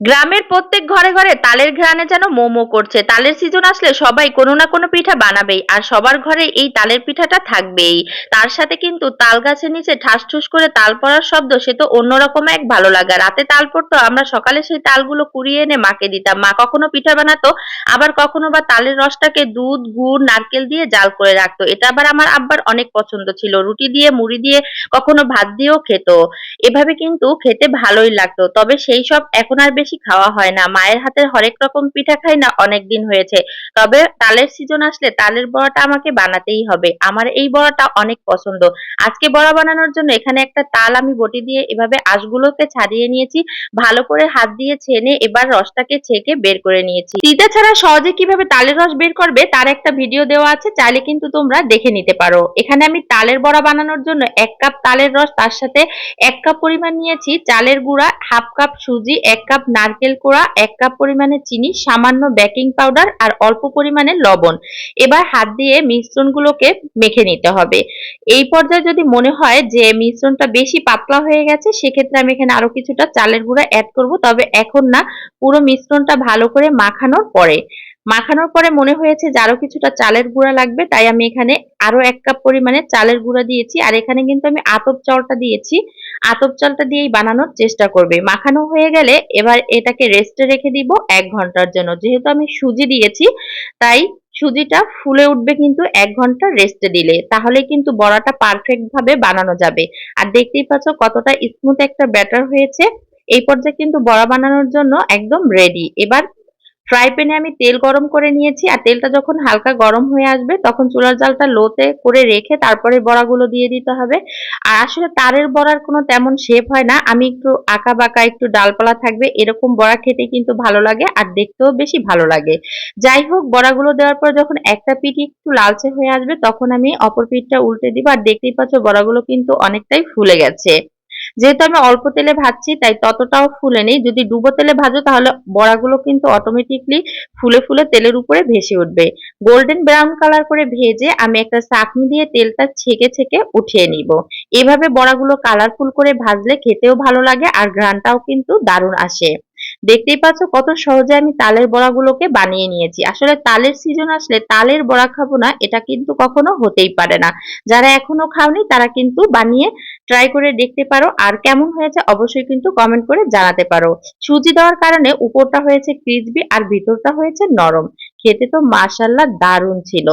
গ্রামের প্রত্যেক ঘরে ঘরে তালের ঘ্রাণে যেন মোমো করছে। তালের সিজন আসলে সবাই কোনো না কোনো পিঠা বানাবেই আর সবার ঘরে এই তালের পিঠাটা থাকবেই। তার সাথে কিন্তু তাল গাছের নিচে ঠাস ঠুস করে তাল পড়ার শব্দ সে তো অন্যরকম এক ভালো লাগা। রাতে তাল পড়তো, আমরা সকালে সেই তালগুলো কুড়িয়ে এনে মাকে দিতাম। মা কখনো পিঠা বানাতো, আবার কখনো বা তালের রসটাকে দুধ, গুড়, নারকেল দিয়ে জাল করে রাখতো। এটা আবার আমার আব্বার অনেক পছন্দ ছিল। রুটি দিয়ে, মুড়ি দিয়ে, কখনো ভাত দিয়েও খেত। এভাবে কিন্তু খেতে ভালোই লাগতো। তবে সেই সব এখন আর বেশি খাওয়া হয় না। মায়ের হাতের হরেক রকম পিঠা খাই না অনেক দিন হয়েছে। তবে তালের সিজন আসলে তালের বড়াটা আমাকে বানাতেই হবে। আমার এই বড়াটা অনেক পছন্দ। আজকে বড়া বানানোর জন্য এখানে একটা তাল আমি বটি দিয়ে এভাবে আঁশগুলোকে ছাড়িয়ে নিয়েছি। ভালো করে হাত দিয়ে ছেনে এবার রসটাকে ছেঁকে বের করে নিয়েছি। তিতা ছাড়া সহজে কীভাবে তালের রস বের করবে তার একটা ভিডিও দেওয়া আছে। চাইলে কিন্তু তোমরা দেখে নিতে পারো। এখানে আমি তালের বড়া বানানোর জন্য এক কাপ তালের রস, তার সাথে এক কাপ পরিমাণ নিয়েছি চালের গুঁড়া, হাফ কাপ সুজি, এক কাপ নারকেল কোড়া, এক কাপ পরিমাণে চিনি, সামান্য বেকিং পাউডার আর অল্প পরিমাণে লবণ। এবার হাত দিয়ে মিশ্রণগুলোকে মেখে নিতে হবে। এই পর্যায়ে যদি মনে হয় যে মিশ্রণটা বেশি পাতলা হয়ে গেছে, সেক্ষেত্রে আমি এখানে আরও কিছুটা চালের গুঁড়া অ্যাড করব। তবে এখন না, পুরো মিশ্রণটা ভালো করে মাখানোর পরে। মাখানোর পরে মনে হয়েছে যে আরও কিছুটা চালের গুঁড়া লাগবে, তাই আমি এখানে আরও এক কাপ পরিমাণে চালের গুঁড়া দিয়েছি। আর এখানে কিন্তু আমি আতপ চালটা দিয়েছি। আতপ চালটা দিয়েই বানানোর চেষ্টা করবে। মাখানো হয়ে গেলে এবার এটাকে রেস্টে রেখে দিব এক ঘণ্টার জন্য। যেহেতু আমি সুজি দিয়েছি, তাই সুজিটা ফুলে উঠবে কিন্তু এক ঘণ্টা রেস্টে দিলে। তাহলে কিন্তু বড়াটা পারফেক্ট ভাবে বানানো যাবে। আর দেখতেই পাচ্ছ কতটা স্মুথ একটা ব্যাটার হয়েছে। এই পর্যায়ে কিন্তু বড়া বানানোর জন্য একদম রেডি এবার ফ্রাই প্যানে আমি তেল গরম করে নিয়েছি, আর তেলটা যখন হালকা গরম হয়ে আসবে, তখন চুলার জালটা লোতে করে রেখে তারপরে বড়াগুলো দিয়ে দিতে হবে। আর আসলে তারের বড়ার কোনো তেমন শেপ হয় না, আমি একটু আঁকা বাঁকা, একটু ডালপালা থাকবে, এরকম বড়া খেতে কিন্তু ভালো লাগে আর দেখতেও বেশি ভালো লাগে। যাই হোক, বড়াগুলো দেওয়ার পর যখন একটা পিঠ একটু লালচে হয়ে আসবে, তখন আমি অপর পিঠটা উল্টে দিব, আর দেখতেই পাচ্ছ বড়াগুলো কিন্তু অনেকটাই ফুলে গেছে। যেহেতু আমি অল্প তেলে ভাজছি, তাই ততটাও ফুলে নেই। যদি ডুবো তেলে ভাজো, তাহলে বড়াগুলো কিন্তু অটোমেটিকলি ফুলে ফুলে তেলের উপরে ভেসে উঠবে। গোল্ডেন ব্রাউন কালার করে ভেজে আমি একটা চাকনি দিয়ে তেলটা ছেঁকে ছেঁকে উঠিয়ে নিব। এভাবে বড়াগুলো কালারফুল করে ভাজলে খেতেও ভালো লাগে আর ঘ্রাণটাও কিন্তু দারুণ আসে। দেখতেই পাচ্ছ কত সহজে আমি তালের বড়াগুলোকে বানিয়ে নিয়েছি। আসলে তালের সিজন আসলে তালের বড়া খাব না, এটা কিন্তু কখনো হতেই পারে না। যারা এখনও খাওনি, তারা কিন্তু বানিয়ে ট্রাই করে দেখতে পারো। আর কেমন হয়েছে অবশ্যই কিন্তু কমেন্ট করে জানাতে পারো। সুজি দেওয়ার কারণে উপরটা হয়েছে ক্রিসবি আর ভিতরটা হয়েছে নরম। খেতে তো মাসাল্লাহ দারুণ ছিল।